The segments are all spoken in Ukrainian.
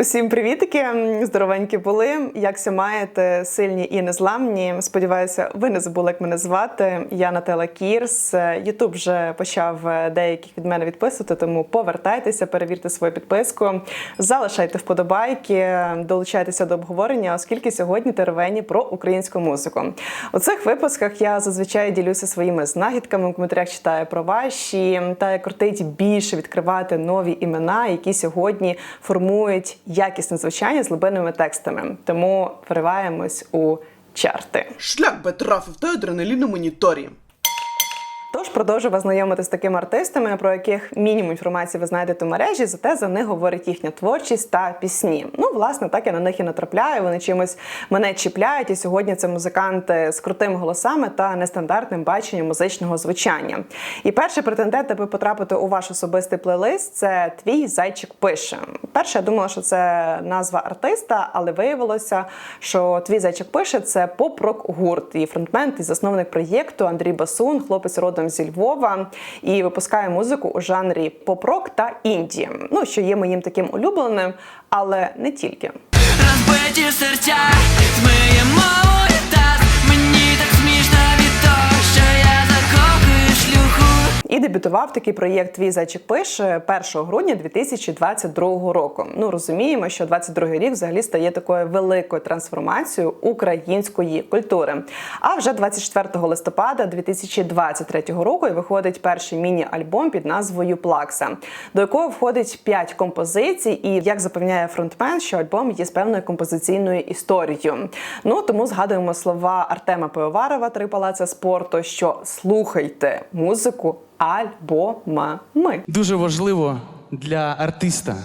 Усім привітики! Здоровенькі були. Якся маєте сильні і незламні. Сподіваюся, ви не забули, як мене звати. Я Наталя Кірс. Ютуб вже почав деяких від мене відписувати, тому повертайтеся, перевірте свою підписку, залишайте вподобайки, долучайтеся до обговорення, оскільки сьогодні теревені про українську музику. У цих випусках я зазвичай ділюся своїми знахідками. В коментарях читаю про ваші та як крутить більше відкривати нові імена, які сьогодні формують якісне звучання з глибинними текстами. Тому вриваємось у чарти. Шлях би трафив та адреналіну на моніторі. Тож продовжу вас знайомити з такими артистами, про яких мінімум інформації ви знайдете в мережі, зате за них говорить їхня творчість та пісні. Ну, власне, так я на них і натрапляю. Вони чимось мене чіпляють. І сьогодні це музиканти з крутими голосами та нестандартним баченням музичного звучання. І перший претендент, аби потрапити у ваш особистий плейлист, це твій зайчик пише. Перше, я думала, що це назва артиста, але виявилося, що твій зайчик пише це поп-рок гурт і фронтмен і засновник проєкту Андрій Басун, хлопець родом зі Львова, і випускає музику у жанрі поп-рок та інді. Ну що є моїм таким улюбленим, але не тільки. Розбиті серця І дебютував такий проєкт Твій зайчик пише 1 грудня 2022 року. Ну розуміємо, що 22 рік взагалі стає такою великою трансформацією української культури. А вже 24 листопада 2023 року виходить перший міні-альбом під назвою Плакса, до якого входить 5 композицій. І як запевняє фронтмен, що альбом є з певною композиційною історією. Ну тому згадуємо слова Артема Пивоварова три палаця спорту, що слухайте музику альбомами. Дуже важливо для артиста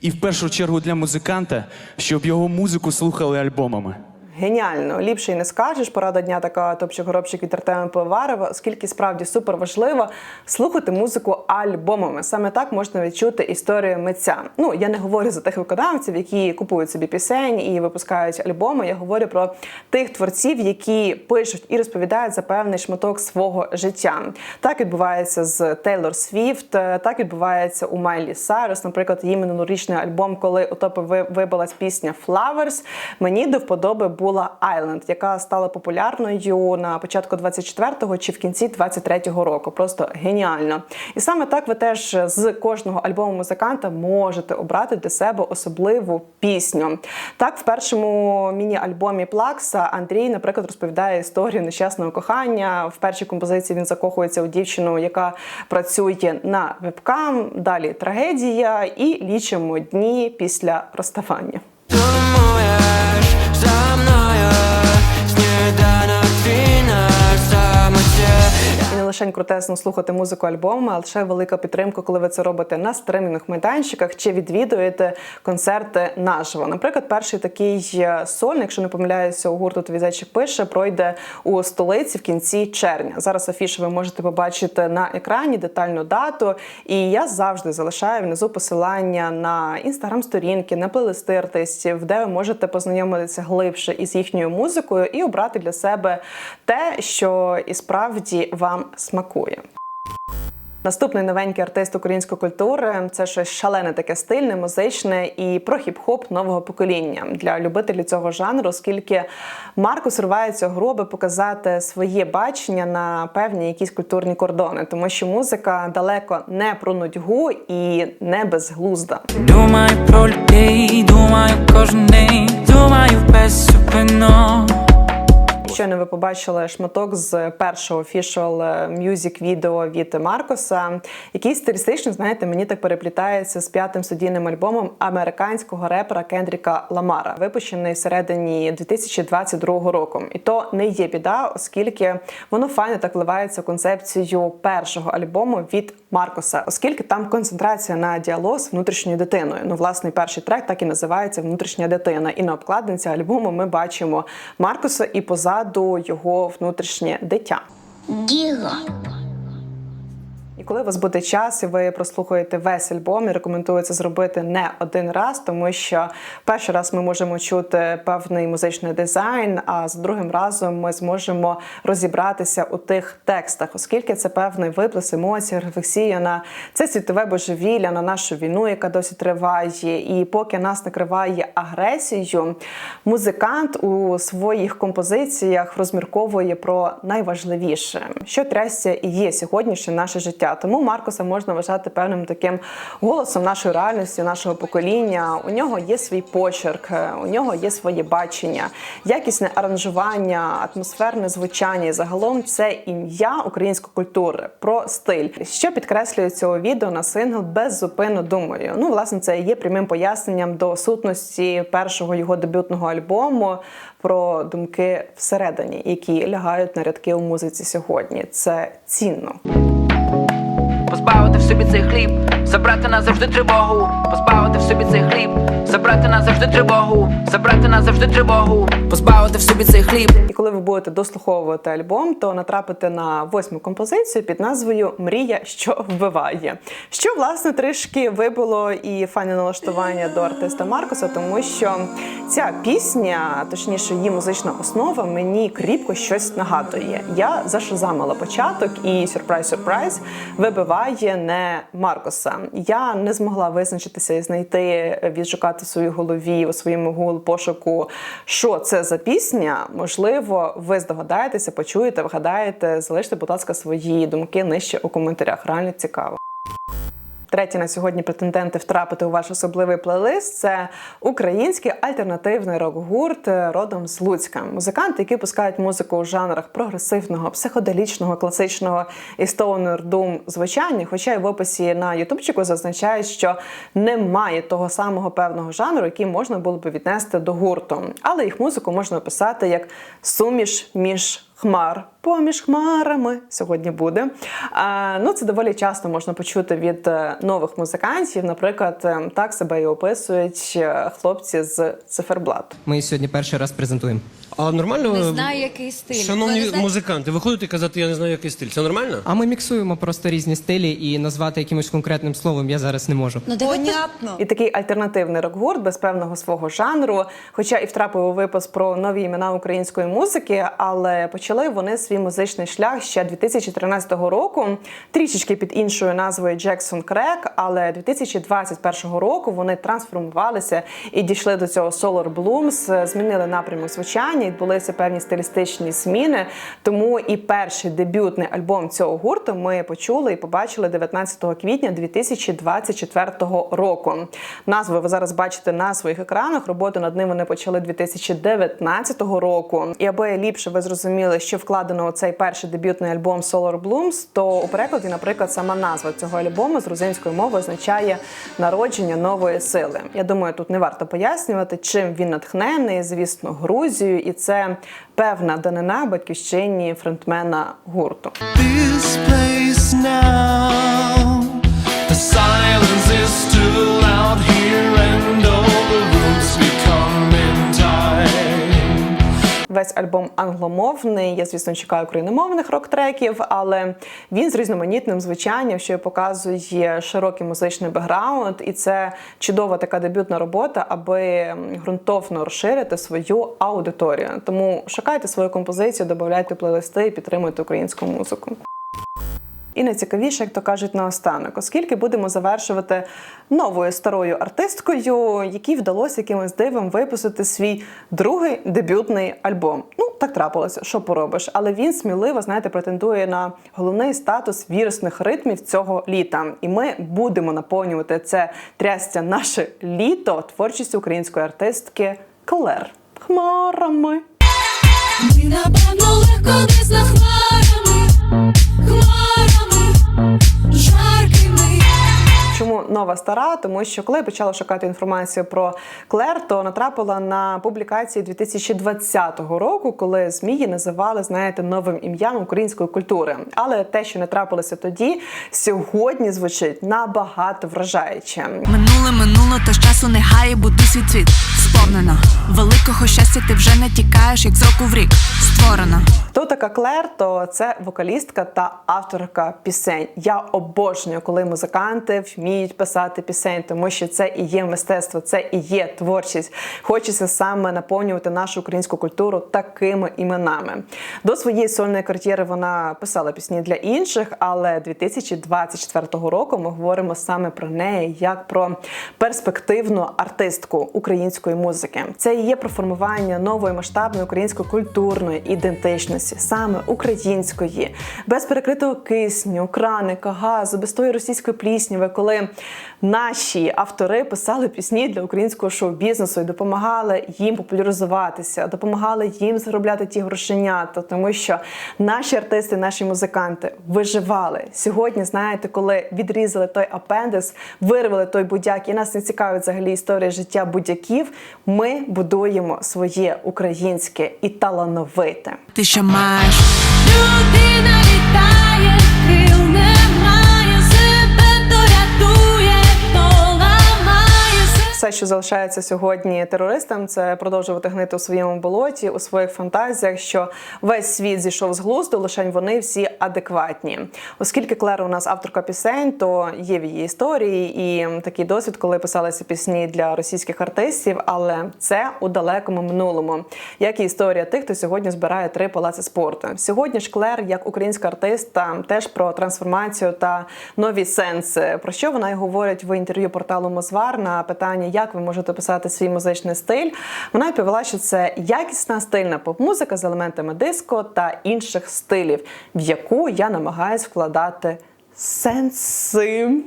і в першу чергу для музиканта, щоб його музику слухали альбомами. Геніально, ліпше й не скажеш. Порада дня така топчик горобчик від Артема Пивоварова, оскільки справді супер важливо слухати музику альбомами. Саме так можна відчути історію митця. Ну я не говорю за тих виконавців, які купують собі пісень і випускають альбоми. Я говорю про тих творців, які пишуть і розповідають за певний шматок свого життя. Так відбувається з Тейлор Свіфт, так відбувається у Майлі Сайрус. Наприклад, її минулорічний альбом, коли у топи вибилась пісня Flowers, мені до вподоби була Island, яка стала популярною на початку 24-го чи в кінці 23-го року. Просто геніально. І саме так ви теж з кожного альбому музиканта можете обрати для себе особливу пісню. Так, в першому міні-альбомі Плакса Андрій, наприклад, розповідає історію нещасного кохання. В першій композиції він закохується у дівчину, яка працює на вебкам. Далі трагедія і лічимо дні після розставання. Лише крутесно слухати музику альбому, а лише велика підтримка, коли ви це робите на стримінних майданчиках чи відвідуєте концерти наживо. Наприклад, перший такий е, сольник, якщо не помиляюся, у гурту «Твій зайчик пише, пройде у столиці в кінці червня. Зараз афішу ви можете побачити на екрані детальну дату. І я завжди залишаю внизу посилання на інстаграм-сторінки, на плейлисти артистів, де ви можете познайомитися глибше із їхньою музикою і обрати для себе те, що і справді вам смакує. Наступний новенький артист української культури це щось шалене, таке стильне, музичне і про хіп-хоп нового покоління для любителів цього жанру, оскільки Маркус рвається гру, аби показати своє бачення на певні якісь культурні кордони, тому що музика далеко не про нудьгу і не безглузда. Думаю про людей, думаю кожен день Думаю безсупинно Щойно ви побачили шматок з першого official music відео від Маркоса, який стилістично, знаєте, мені так переплітається з п'ятим студійним альбомом американського репера Кендріка Ламара, випущений всередині 2022 року. І то не є біда, оскільки воно файно так вливається в концепцію першого альбому від Маркоса, оскільки там концентрація на діалог з внутрішньою дитиною. Ну, власне, перший трек так і називається Внутрішня дитина. І на обкладинці альбому ми бачимо Маркуса і позаду його внутрішнє дитя. Діло. Коли у вас буде час і ви прослухаєте весь альбом, і рекомендую це зробити не один раз, тому що перший раз ми можемо чути певний музичний дизайн, а з другим разом ми зможемо розібратися у тих текстах, оскільки це певний виплес емоцій, рефлексія на це світове божевілля, на нашу війну, яка досі триває. І поки нас накриває агресією, музикант у своїх композиціях розмірковує про найважливіше, що трясся і є сьогоднішнє наше життя. Тому Маркуса можна вважати певним таким голосом нашої реальності, нашого покоління. У нього є свій почерк, е, у нього є своє бачення, якісне аранжування, атмосферне звучання. І загалом це ім'я української культури про стиль, що підкреслює цього відео на сингл беззупинно думаю. Ну, власне, це є прямим поясненням до сутності першого його дебютного альбому про думки всередині, які лягають на рядки у музиці сьогодні. Це цінно. Позбавити в собі цей хліб, забрати назавжди тривогу, позбавити в собі цей хліб, забрати назавжди тривогу, забрати назавжди тривогу, позбавити в собі цей хліб. І коли ви будете дослуховувати альбом, то натрапите на восьму композицію під назвою Мрія, що вбиває. Що власне трішки вибило і файне налаштування до артиста Маркуса, тому що ця пісня, точніше, її музична основа, мені кріпко щось нагадує. Я зашизамила початок, і сюрприз-сюрприз вибиває не Я не змогла визначитися і знайти, відшукати в своїй голові у своєму гул пошуку, що це за пісня. Можливо, ви здогадаєтеся, почуєте, вгадаєте. Залиште, будь ласка, свої думки нижче у коментарях. Реально цікаво. Треті на сьогодні претенденти втрапити у ваш особливий плейлист це український альтернативний рок-гурт е, родом з Луцька. Музиканти, які пускають музику у жанрах прогресивного, психоделічного, класичного і стоунер дум звучання. Хоча й в описі на ютубчику зазначають, що немає того самого певного жанру, який можна було би віднести до гурту. Але їх музику можна описати як суміш між хмар. Поміж хмарами сьогодні буде. А, ну, це доволі часто можна почути від е, нових музикантів. Наприклад, е, так себе і описують е, хлопці з циферблат. Ми сьогодні перший раз презентуємо. А нормально? Не знаю, який стиль. Шановні не знаєте? музиканти, виходите і казати, я не знаю, який стиль. Це нормально? А ми міксуємо просто різні стилі і назвати якимось конкретним словом я зараз не можу. Ну, давайте І такий альтернативний рок-гурт без певного свого жанру, хоча і втрапив у випуск про нові імена української музики, але почали вони свій музичний шлях ще 2013 року, трішечки під іншою назвою Jackson Crack, але 2021 року вони трансформувалися і дійшли до цього Solar Blooms, змінили напрямок звучання, відбулися певні стилістичні зміни. Тому і перший дебютний альбом цього гурту ми почули і побачили 19 квітня 2024 року. Назву ви зараз бачите на своїх екранах. Роботу над ним вони почали 2019 року. І аби ліпше ви зрозуміли, що вкладено у цей перший дебютний альбом Solar Blooms, то у перекладі, наприклад, сама назва цього альбому з грузинської мови означає народження нової сили. Я думаю, тут не варто пояснювати, чим він натхнений. Звісно, Грузією, і це певна данина батьківщині фронтмена гурту. this place now. The silence is too loud here, Весь альбом англомовний. Я, звісно, чекаю україномовних рок-треків, але він з різноманітним звучанням, що показує широкий музичний бекграунд, і це чудова така дебютна робота, аби ґрунтовно розширити свою аудиторію. Тому шукайте свою композицію, додавайте плейлисти і підтримуйте українську музику. І найцікавіше, як то кажуть, наостанок, оскільки будемо завершувати новою старою артисткою, якій вдалося якимось дивом випустити свій другий дебютний альбом. Ну так трапилося, що поробиш, але він сміливо, знаєте, претендує на головний статус вірусних ритмів цього літа. І ми будемо наповнювати це трястя наше літо творчістю української артистки Клер хмарами. Ми напевно легко десь над хмарами, хмарами, Нова стара, тому що коли я почала шукати інформацію про Клер, то натрапила на публікації 2020 року, коли ЗМІ її називали, знаєте, новим ім'ям української культури. Але те, що не трапилося тоді, сьогодні звучить набагато вражаюче. Минуле минуло, то з часу не гає, бути свій цвіт сповнено. Великого щастя ти вже не тікаєш, як з року в рік створено. Хто така Клер? То це вокалістка та авторка пісень. Я обожнюю, коли музиканти вміють писати пісень, тому що це і є мистецтво, це і є творчість. Хочеться саме наповнювати нашу українську культуру такими іменами. До своєї сольної кар'єри вона писала пісні для інших, але 2024 року ми говоримо саме про неї як про перспективну артистку української музики. Це і є про формування нової масштабної української культурної ідентичності, саме української, без перекритого кисню, краника, газу, без тої російської плісняви, коли наші автори писали пісні для українського шоу-бізнесу і допомагали їм популяризуватися, допомагали їм заробляти ті грошенята, тому що наші артисти, наші музиканти виживали сьогодні. Знаєте, коли відрізали той апендис, вирвали той будяк, і нас не цікавить взагалі історія життя будяків. Ми будуємо своє українське і талановите. Ти що маєш? Людина Все, що залишається сьогодні терористам, це продовжувати гнити у своєму болоті, у своїх фантазіях, що весь світ зійшов з глузду, лише вони всі адекватні. Оскільки Клера у нас авторка пісень, то є в її історії і такий досвід, коли писалися пісні для російських артистів, але це у далекому минулому, як і історія тих, хто сьогодні збирає три палаци спорту. Сьогодні ж Клер, як українська артистка, теж про трансформацію та нові сенси. Про що вона й говорить в інтерв'ю порталу Мозвар на питання, як ви можете писати свій музичний стиль. Вона відповіла, що це якісна стильна поп-музика з елементами диско та інших стилів, в яку я намагаюсь вкладати сенси.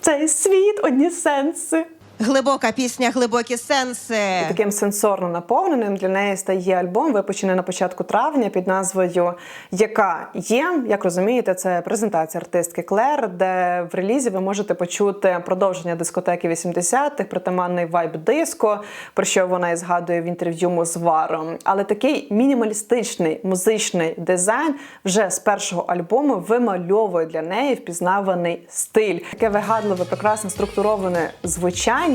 Цей світ одні сенси. Глибока пісня, глибокі сенси. Таким сенсорно наповненим для неї стає альбом, випущений на початку травня під назвою Яка є. Як розумієте, це презентація артистки Клер, де в релізі ви можете почути продовження дискотеки 80-х, притаманний вайб диско, про що вона і згадує в інтерв'ю Мозваром. Але такий мінімалістичний музичний дизайн вже з першого альбому вимальовує для неї впізнаваний стиль. Таке вигадливе, прекрасно структуроване звучання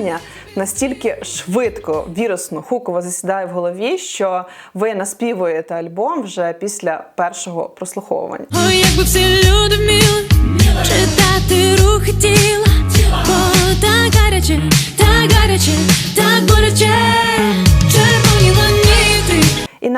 настільки швидко, вірусно, хуково засідає в голові, що ви наспівуєте альбом вже після першого прослуховування. Ой, якби всі люди вміли читати рухи тіла,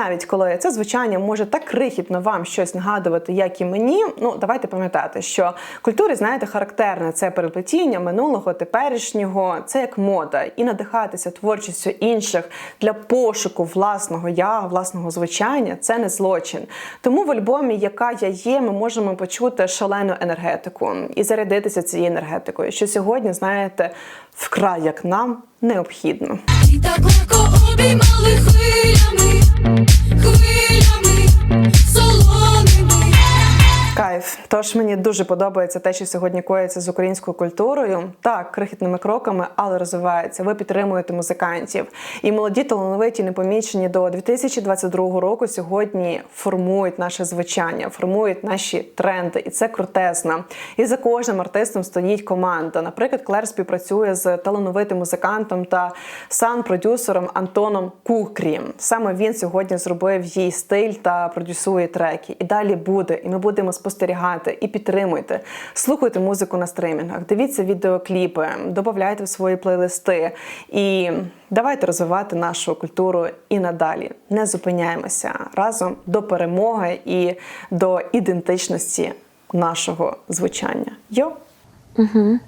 навіть коли це звучання може так крихітно вам щось нагадувати, як і мені, ну давайте пам'ятати, що культурі, знаєте, характерне це переплетіння минулого, теперішнього, це як мода, і надихатися творчістю інших для пошуку власного я, власного звучання це не злочин. Тому в альбомі, яка я є, ми можемо почути шалену енергетику і зарядитися цією енергетикою, що сьогодні, знаєте, вкрай як нам необхідно. І так легко обіймали хвилями, Тож мені дуже подобається те, що сьогодні коїться з українською культурою. Так, крихітними кроками, але розвивається. Ви підтримуєте музикантів. І молоді талановиті, непомічені до 2022 року сьогодні формують наше звучання, формують наші тренди, і це крутезно. І за кожним артистом стоїть команда. Наприклад, Клер співпрацює з талановитим музикантом та сан-продюсером Антоном Кукрі. Саме він сьогодні зробив їй стиль та продюсує треки. І далі буде. І ми будемо спостерігати і підтримуйте. Слухайте музику на стримінгах, дивіться відеокліпи, додавайте в свої плейлисти і давайте розвивати нашу культуру і надалі. Не зупиняємося разом до перемоги і до ідентичності нашого звучання. Йо! Угу.